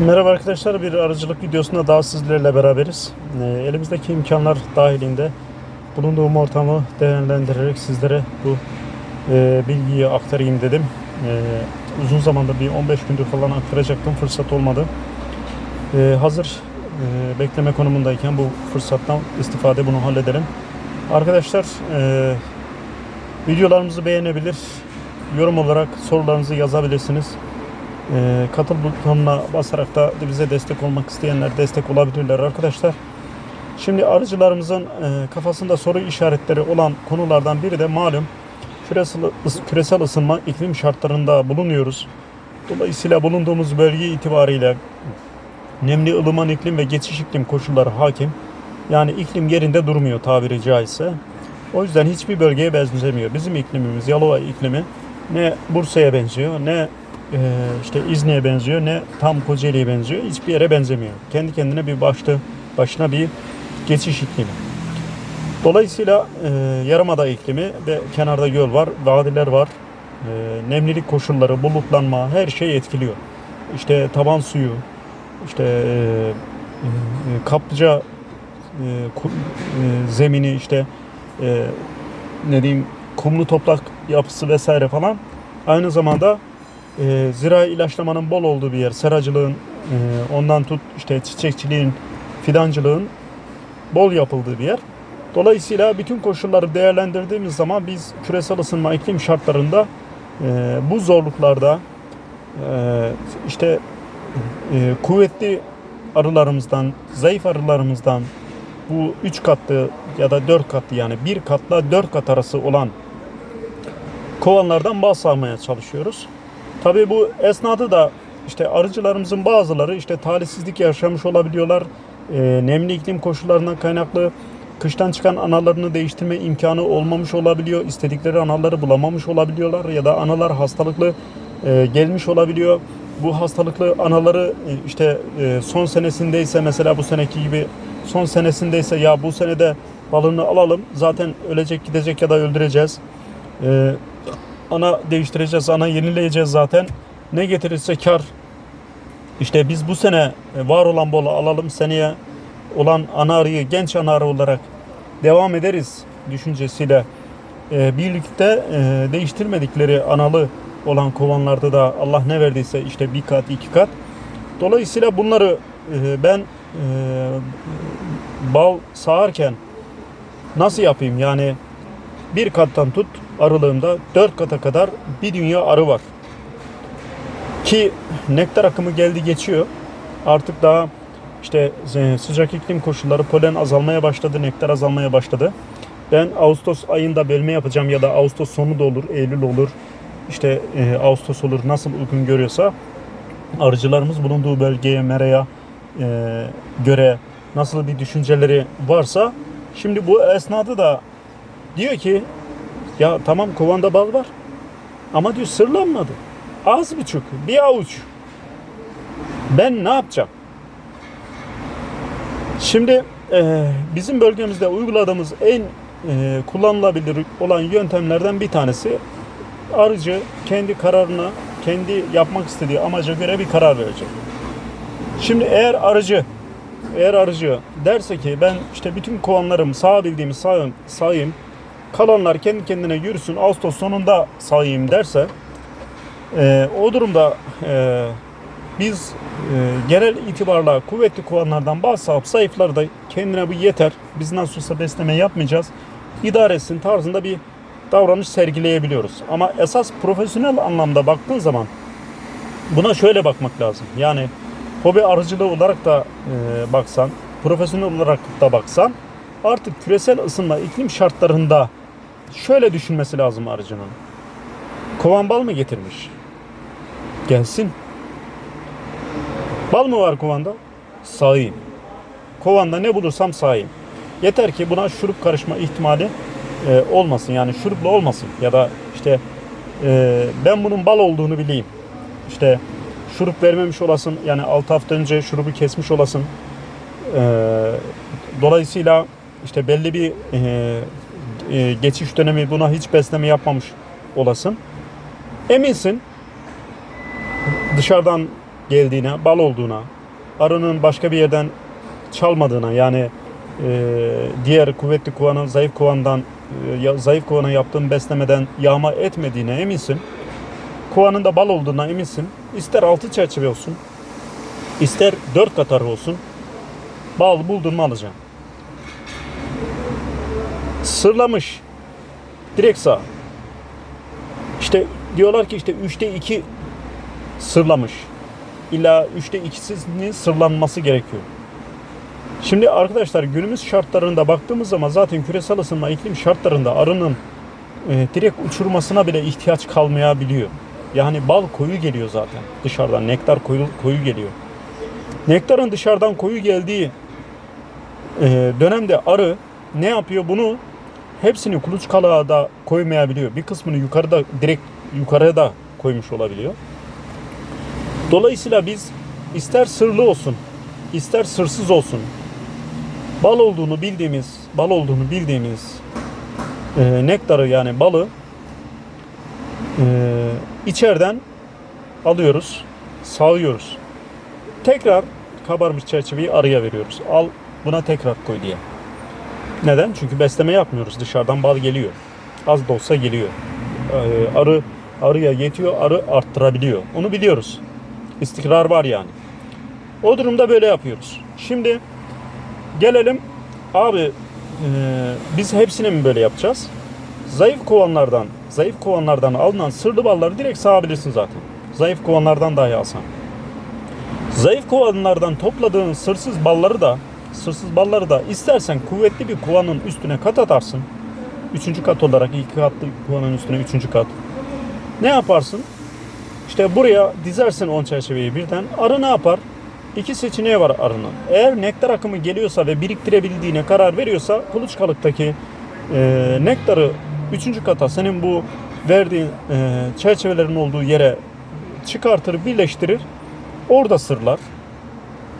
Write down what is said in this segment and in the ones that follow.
Merhaba arkadaşlar, bir arıcılık videosunda daha sizlerle beraberiz. Ee, elimizdeki imkanlar dahilinde bulunduğum ortamı değerlendirerek sizlere bu e, bilgiyi aktarayım dedim. Ee, uzun zamandır bir 15 gündür falan aktaracaktım, fırsat olmadı. Ee, hazır e, bekleme konumundayken bu fırsattan istifade bunu halledelim. Arkadaşlar, e, videolarımızı beğenebilir, yorum olarak sorularınızı yazabilirsiniz. Ee, katıl butonuna basarak da bize destek olmak isteyenler destek olabilirler arkadaşlar. Şimdi arıcılarımızın e, kafasında soru işaretleri olan konulardan biri de malum küresel, küresel ısınma iklim şartlarında bulunuyoruz. Dolayısıyla bulunduğumuz bölge itibariyle nemli ılıman iklim ve geçiş iklim koşulları hakim. Yani iklim yerinde durmuyor tabiri caizse. O yüzden hiçbir bölgeye benzemiyor. Bizim iklimimiz Yalova iklimi ne Bursa'ya benziyor ne e, işte İzni'ye benziyor ne tam Kocaeli'ye benziyor. Hiçbir yere benzemiyor. Kendi kendine bir başlı başına bir geçiş iklimi. Dolayısıyla e, yarımada iklimi ve kenarda göl var, vadiler var. E, nemlilik koşulları, bulutlanma her şey etkiliyor. İşte taban suyu, işte e, e, kaplıca e, ku- e, zemini işte e, ne diyeyim kumlu toprak yapısı vesaire falan aynı zamanda e, zirai ilaçlamanın bol olduğu bir yer seracılığın e, ondan tut işte çiçekçiliğin fidancılığın bol yapıldığı bir yer. Dolayısıyla bütün koşulları değerlendirdiğimiz zaman biz küresel ısınma iklim şartlarında e, bu zorluklarda e, işte e, kuvvetli arılarımızdan, zayıf arılarımızdan bu 3 katlı ya da 4 katlı yani 1 katla 4 kat arası olan kovanlardan bal sağmaya çalışıyoruz. Tabii bu esnada da işte arıcılarımızın bazıları işte talihsizlik yaşamış olabiliyorlar. E, nemli iklim koşullarından kaynaklı kıştan çıkan analarını değiştirme imkanı olmamış olabiliyor. İstedikleri anaları bulamamış olabiliyorlar ya da analar hastalıklı e, gelmiş olabiliyor. Bu hastalıklı anaları e, işte e, son senesindeyse mesela bu seneki gibi son senesindeyse ya bu senede balını alalım zaten ölecek gidecek ya da öldüreceğiz. E, ana değiştireceğiz, ana yenileyeceğiz zaten. Ne getirirse kar. İşte biz bu sene e, var olan bolu alalım, seneye olan ana arıyı genç ana olarak devam ederiz düşüncesiyle e, birlikte e, değiştirmedikleri analı olan kovanlarda da Allah ne verdiyse işte bir kat iki kat. Dolayısıyla bunları ben bal sağarken nasıl yapayım yani bir kattan tut arılığımda dört kata kadar bir dünya arı var. Ki nektar akımı geldi geçiyor. Artık daha işte e, sıcak iklim koşulları polen azalmaya başladı, nektar azalmaya başladı. Ben Ağustos ayında bölme yapacağım ya da Ağustos sonu da olur, Eylül olur, işte e, Ağustos olur nasıl uygun görüyorsa arıcılarımız bulunduğu bölgeye, meraya e, göre nasıl bir düşünceleri varsa şimdi bu esnada da diyor ki ya tamam kovanda bal var ama diyor sırlanmadı. Az buçuk, bir avuç. Ben ne yapacağım? Şimdi e, bizim bölgemizde uyguladığımız en e, kullanılabilir olan yöntemlerden bir tanesi arıcı kendi kararına, kendi yapmak istediği amaca göre bir karar verecek. Şimdi eğer arıcı eğer arıcı derse ki ben işte bütün kovanlarımı sağabildiğimi sağayım, sağayım kalanlar kendi kendine yürüsün Ağustos sonunda sağayım derse e, o durumda e, biz e, genel itibarla kuvvetli kovanlardan bazı sağıp zayıfları da kendine bu yeter. Biz nasıl olsa besleme yapmayacağız. İdare tarzında bir davranış sergileyebiliyoruz. Ama esas profesyonel anlamda baktığın zaman buna şöyle bakmak lazım. Yani hobi arıcılığı olarak da e, baksan, profesyonel olarak da baksan artık küresel ısınma iklim şartlarında şöyle düşünmesi lazım arıcının. Kovan bal mı getirmiş? Gelsin. Bal mı var kovanda? Sağayım. Kovanda ne bulursam sağayım. Yeter ki buna şurup karışma ihtimali e, olmasın. Yani şurupla olmasın. Ya da işte e, ben bunun bal olduğunu bileyim. İşte şurup vermemiş olasın. Yani 6 hafta önce şurubu kesmiş olasın. E, dolayısıyla işte belli bir e, e, geçiş dönemi buna hiç besleme yapmamış olasın. Eminsin dışarıdan geldiğine, bal olduğuna, arının başka bir yerden çalmadığına yani e, diğer kuvvetli kovanın zayıf kovandan e, zayıf kovana yaptığın beslemeden yağma etmediğine eminsin. Kovanın da bal olduğuna eminsin. İster altı çerçeve olsun, ister dört katar olsun. Bal buldun mu alacaksın. Sırlamış. Direkt sağ. İşte diyorlar ki işte üçte iki sırlamış. İlla üçte ikisinin sırlanması gerekiyor. Şimdi arkadaşlar günümüz şartlarında baktığımız zaman zaten küresel ısınma iklim şartlarında arının e, direkt uçurmasına bile ihtiyaç kalmayabiliyor. Yani bal koyu geliyor zaten dışarıdan. Nektar koyu, koyu geliyor. Nektarın dışarıdan koyu geldiği e, dönemde arı ne yapıyor? Bunu hepsini kuluçkalığa da koymayabiliyor. Bir kısmını yukarıda direkt yukarıya da koymuş olabiliyor. Dolayısıyla biz ister sırlı olsun, ister sırsız olsun, bal olduğunu bildiğimiz, bal olduğunu bildiğimiz e, nektarı yani balı e, içeriden alıyoruz, sağıyoruz. Tekrar kabarmış çerçeveyi arıya veriyoruz. Al buna tekrar koy diye. Neden? Çünkü besleme yapmıyoruz. Dışarıdan bal geliyor. Az da olsa geliyor. Ee, arı arıya yetiyor, arı arttırabiliyor. Onu biliyoruz. İstikrar var yani. O durumda böyle yapıyoruz. Şimdi gelelim abi e, biz hepsini mi böyle yapacağız? Zayıf kovanlardan, zayıf kovanlardan alınan sırlı balları direkt sağabilirsin zaten. Zayıf kovanlardan dahi alsan. Zayıf kovanlardan topladığın sırsız balları da sırsız balları da istersen kuvvetli bir kovanın üstüne kat atarsın. Üçüncü kat olarak iki katlı kovanın üstüne üçüncü kat. Ne yaparsın? İşte buraya dizersin 10 çerçeveyi birden. Arı ne yapar? İki seçeneği var arının. Eğer nektar akımı geliyorsa ve biriktirebildiğine karar veriyorsa kuluçkalıktaki e, nektarı üçüncü kata senin bu verdiğin e, çerçevelerin olduğu yere çıkartır, birleştirir. Orada sırlar.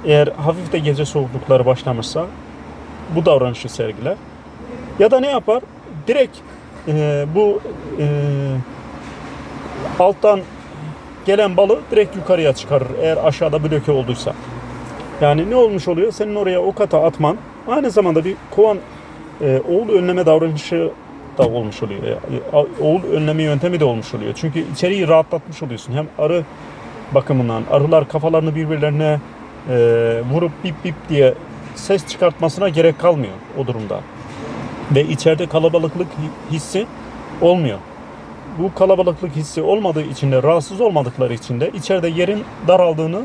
Eğer hafif de gece soğuklukları başlamışsa bu davranışı sergiler. Ya da ne yapar? Direkt e, bu e, alttan gelen balı direkt yukarıya çıkarır. Eğer aşağıda bloke olduysa. Yani ne olmuş oluyor? Senin oraya o kata atman aynı zamanda bir kovan e, oğul önleme davranışı da olmuş oluyor. A- oğul önleme yöntemi de olmuş oluyor. Çünkü içeriği rahatlatmış oluyorsun. Hem arı bakımından arılar kafalarını birbirlerine e, vurup bip bip diye ses çıkartmasına gerek kalmıyor o durumda. Ve içeride kalabalıklık hi- hissi olmuyor. Bu kalabalıklık hissi olmadığı için de rahatsız olmadıkları için de içeride yerin daraldığını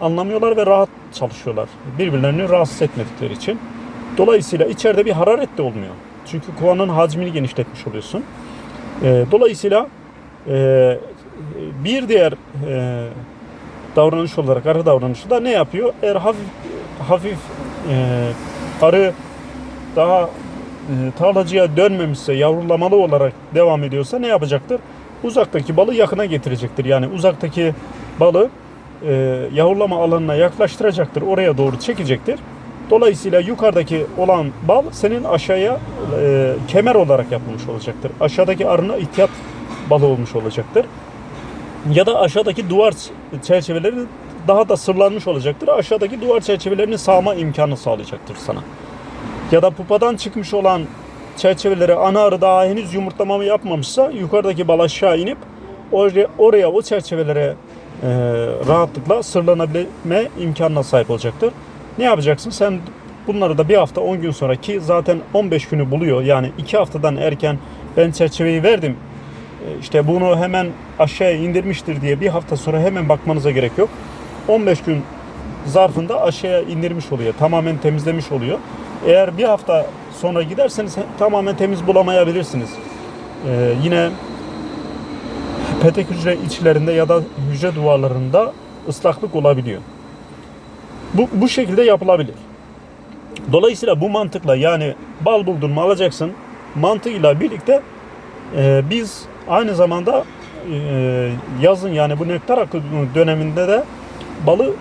anlamıyorlar ve rahat çalışıyorlar. Birbirlerini rahatsız etmedikleri için. Dolayısıyla içeride bir hararet de olmuyor. Çünkü kovanın hacmini genişletmiş oluyorsun. E, dolayısıyla e, bir diğer e, davranış olarak arı davranışı da ne yapıyor? Eğer hafif hafif e, arı daha e, tarlacıya dönmemişse yavrulamalı olarak devam ediyorsa ne yapacaktır? Uzaktaki balı yakına getirecektir. Yani uzaktaki balı e, yavrulama alanına yaklaştıracaktır. Oraya doğru çekecektir. Dolayısıyla yukarıdaki olan bal senin aşağıya e, kemer olarak yapılmış olacaktır. Aşağıdaki arına ihtiyat balı olmuş olacaktır. Ya da aşağıdaki duvar çerçeveleri daha da sırlanmış olacaktır. Aşağıdaki duvar çerçevelerini sağma imkanı sağlayacaktır sana. Ya da pupadan çıkmış olan çerçeveleri ana arı daha henüz yumurtlamamı yapmamışsa yukarıdaki bal aşağı inip oraya, oraya o çerçevelere e, rahatlıkla sırlanabilme imkanına sahip olacaktır. Ne yapacaksın? Sen bunları da bir hafta 10 gün sonra ki zaten 15 günü buluyor. Yani 2 haftadan erken ben çerçeveyi verdim. E, İşte bunu hemen aşağıya indirmiştir diye bir hafta sonra hemen bakmanıza gerek yok. 15 gün zarfında aşağıya indirmiş oluyor. Tamamen temizlemiş oluyor. Eğer bir hafta sonra giderseniz tamamen temiz bulamayabilirsiniz. Ee, yine petek hücre içlerinde ya da hücre duvarlarında ıslaklık olabiliyor. Bu, bu şekilde yapılabilir. Dolayısıyla bu mantıkla yani bal buldun mu alacaksın mantığıyla birlikte e, biz aynı zamanda e, yazın yani bu nektar akımı döneminde de balı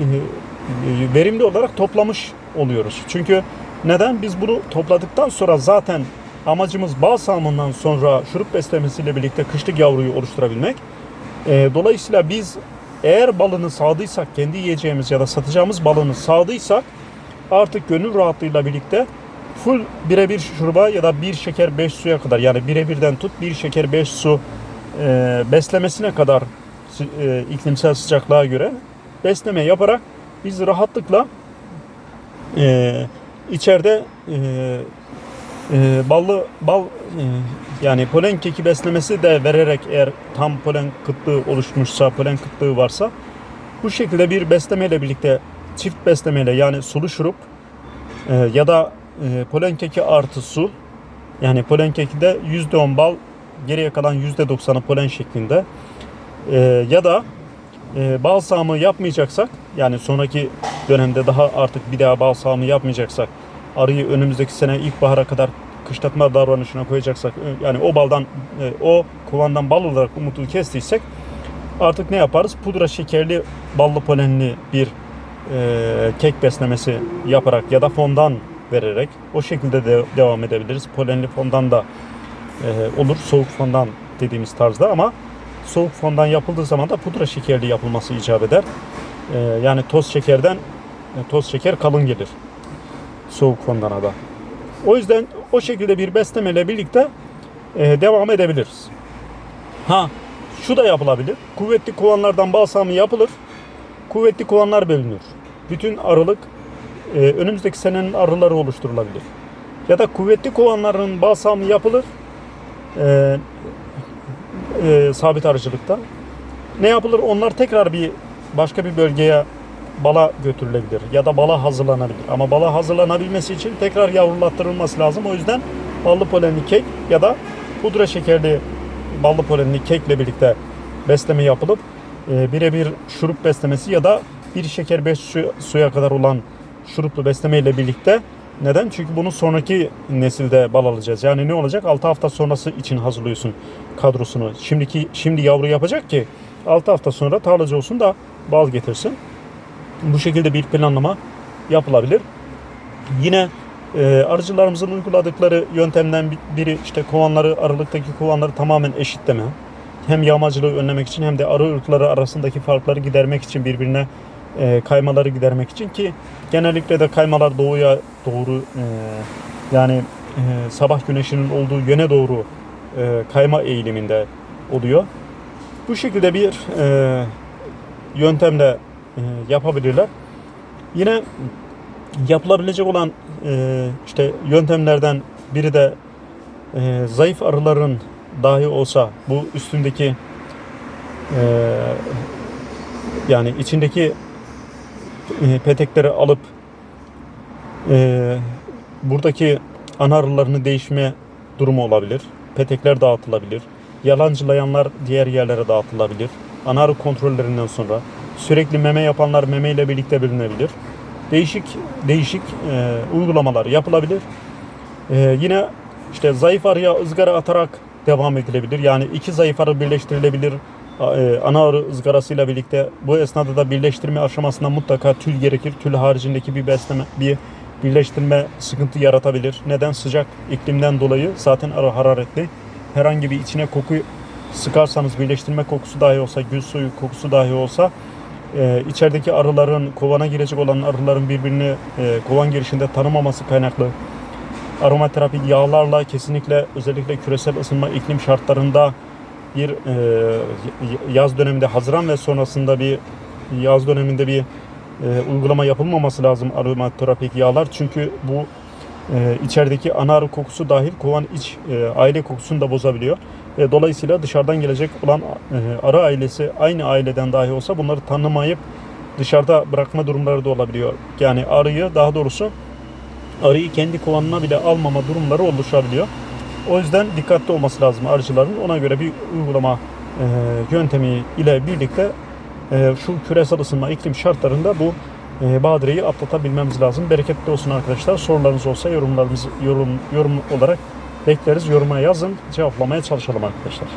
e, e, verimli olarak toplamış oluyoruz. Çünkü neden? Biz bunu topladıktan sonra zaten amacımız bal salımından sonra şurup beslemesiyle birlikte kışlık yavruyu oluşturabilmek. E, dolayısıyla biz eğer balını sağdıysak, kendi yiyeceğimiz ya da satacağımız balını sağdıysak artık gönül rahatlığıyla birlikte full birebir şuruba ya da bir şeker 5 suya kadar yani birebirden tut bir şeker 5 su e, beslemesine kadar e, iklimsel sıcaklığa göre besleme yaparak biz rahatlıkla e, içeride e, e, ballı bal e, yani polen keki beslemesi de vererek eğer tam polen kıtlığı oluşmuşsa, polen kıtlığı varsa bu şekilde bir beslemeyle birlikte çift beslemeyle yani sulu şurup e, ya da e, polen keki artı su yani polen keki de %10 bal geriye kalan %90'ı polen şeklinde e, ya da e, bal sağımı yapmayacaksak yani sonraki dönemde daha artık bir daha bal sağımı yapmayacaksak arıyı önümüzdeki sene ilkbahara kadar kışlatma davranışına koyacaksak yani o baldan e, o kovandan bal olarak umudu kestiysek artık ne yaparız? Pudra şekerli ballı polenli bir e, kek beslemesi yaparak ya da fondan vererek o şekilde de devam edebiliriz. Polenli fondan da e, olur. Soğuk fondan dediğimiz tarzda ama soğuk fondan yapıldığı zaman da pudra şekerli yapılması icap eder. E, yani toz şekerden e, toz şeker kalın gelir. Soğuk fondana da. O yüzden o şekilde bir beslemeyle birlikte e, devam edebiliriz. Ha şu da yapılabilir. Kuvvetli kovanlardan balsamı yapılır. Kuvvetli kovanlar bölünür. Bütün arılık e, önümüzdeki senenin arıları oluşturulabilir. Ya da kuvvetli kovanların balsamı yapılır. E, e, sabit arıcılıkta. Ne yapılır? Onlar tekrar bir başka bir bölgeye bala götürülebilir ya da bala hazırlanabilir. Ama bala hazırlanabilmesi için tekrar yavrulattırılması lazım. O yüzden ballı polenli kek ya da pudra şekerli ballı polenli kekle birlikte besleme yapılıp e, birebir şurup beslemesi ya da bir şeker 5 su, suya kadar olan şuruplu besleme ile birlikte neden? Çünkü bunu sonraki nesilde bal alacağız. Yani ne olacak? 6 hafta sonrası için hazırlıyorsun kadrosunu. Şimdiki şimdi yavru yapacak ki 6 hafta sonra tarlacı olsun da bal getirsin. Bu şekilde bir planlama yapılabilir. Yine e, arıcılarımızın uyguladıkları yöntemden bi- biri işte kovanları, aralıktaki kovanları tamamen eşitleme. Hem yağmacılığı önlemek için hem de arı ırkları arasındaki farkları gidermek için birbirine e, kaymaları gidermek için ki genellikle de kaymalar doğuya doğru e, yani e, sabah güneşinin olduğu yöne doğru e, kayma eğiliminde oluyor. Bu şekilde bir e, yöntemle e, yapabilirler. Yine yapılabilecek olan e, işte yöntemlerden biri de e, zayıf arıların dahi olsa bu üstündeki e, yani içindeki petekleri alıp e, buradaki ana arılarını değişme durumu olabilir. Petekler dağıtılabilir. Yalancılayanlar diğer yerlere dağıtılabilir. Ana arı kontrollerinden sonra sürekli meme yapanlar meme ile birlikte bölünebilir. Değişik değişik e, uygulamalar yapılabilir. E, yine işte zayıf arıya ızgara atarak devam edilebilir. Yani iki zayıf arı birleştirilebilir. E, ana arı ızgarasıyla birlikte bu esnada da birleştirme aşamasında mutlaka tül gerekir. Tül haricindeki bir besleme, bir birleştirme sıkıntı yaratabilir. Neden? Sıcak iklimden dolayı zaten arı hararetli. Herhangi bir içine koku sıkarsanız birleştirme kokusu dahi olsa, gül suyu kokusu dahi olsa e, içerideki arıların, kovana girecek olan arıların birbirini e, kovan girişinde tanımaması kaynaklı aromaterapi yağlarla kesinlikle özellikle küresel ısınma iklim şartlarında bir e, yaz döneminde Haziran ve sonrasında bir yaz döneminde bir e, uygulama yapılmaması lazım aromaterapik yağlar çünkü bu e, içerideki ana arı kokusu dahil kovan iç e, aile kokusunu da bozabiliyor. E, dolayısıyla dışarıdan gelecek olan e, arı ailesi aynı aileden dahi olsa bunları tanımayıp dışarıda bırakma durumları da olabiliyor. Yani arıyı daha doğrusu arıyı kendi kovanına bile almama durumları oluşabiliyor. O yüzden dikkatli olması lazım arıcıların. Ona göre bir uygulama e, yöntemi ile birlikte e, şu küresel ısınma iklim şartlarında bu e, badireyi atlatabilmemiz lazım. Bereketli olsun arkadaşlar. Sorularınız olsa yorumlarımızı yorum yorum olarak bekleriz. Yoruma yazın. Cevaplamaya çalışalım arkadaşlar.